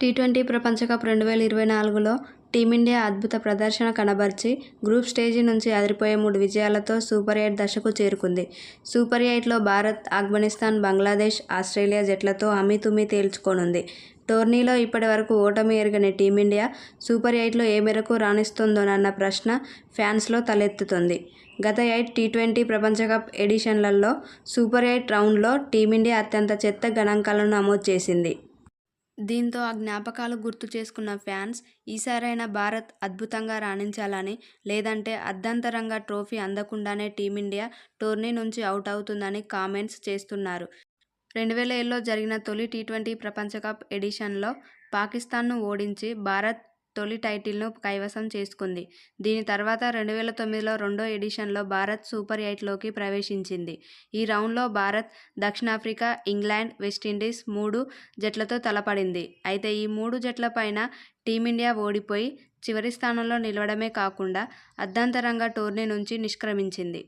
Tea twenty ప్రపంచ cup రెండు వేల ఇరవై నాలుగులో టీమిండియా అద్భుత ప్రదర్శన కనబర్చి గ్రూప్ స్టేజి నుంచి అదిరిపోయే మూడు విజయాలతో సూపర్ ఎయిట్ దశకు చేరుకుంది. సూపర్ ఎయిట్లో భారత్, ఆఫ్ఘనిస్తాన్, బంగ్లాదేశ్, ఆస్ట్రేలియా జట్లతో అమితుమి తేల్చుకోనుంది. టోర్నీలో ఇప్పటి వరకు ఓటమి ఎరుగని టీమిండియా సూపర్ ఎయిట్లో ఏ మేరకు రాణిస్తుందోనన్న ప్రశ్న ఫ్యాన్స్లో తలెత్తుతుంది గత ఎయిట్ టీ-ట్వంటీ ప్రపంచకప్ ఎడిషన్లలో సూపర్ ఎయిట్ రౌండ్లో టీమిండియా అత్యంత చెత్త గణాంకాలను నమోదు చేసింది. దీంతో ఆ జ్ఞాపకాలు గుర్తు చేసుకున్న ఫ్యాన్స్ ఈసారైనా భారత్ అద్భుతంగా రాణించాలని, లేదంటే అర్ధంతరంగా ట్రోఫీ అందకుండానే టీమిండియా టోర్నీ నుంచి అవుట్ అవుతుందని కామెంట్స్ చేస్తున్నారు. రెండు వేల ఏడులో జరిగిన తొలి టీ-ట్వంటీ ప్రపంచకప్ ఎడిషన్లో పాకిస్తాన్ను ఓడించి భారత్ తొలి టైటిల్ను కైవసం చేసుకుంది. దీని తర్వాత రెండు వేల తొమ్మిదిలో రెండో ఎడిషన్లో భారత్ సూపర్ ఎయిట్లోకి ప్రవేశించింది. ఈ రౌండ్లో భారత్ దక్షిణాఫ్రికా, ఇంగ్లాండ్ వెస్టిండీస్ మూడు జట్లతో తలపడింది. అయితే ఈ మూడు జట్లపైనా టీమిండియా ఓడిపోయి చివరి స్థానంలో నిలవడమే కాకుండా అర్ధాంతరంగా టోర్నీ నుంచి నిష్క్రమించింది.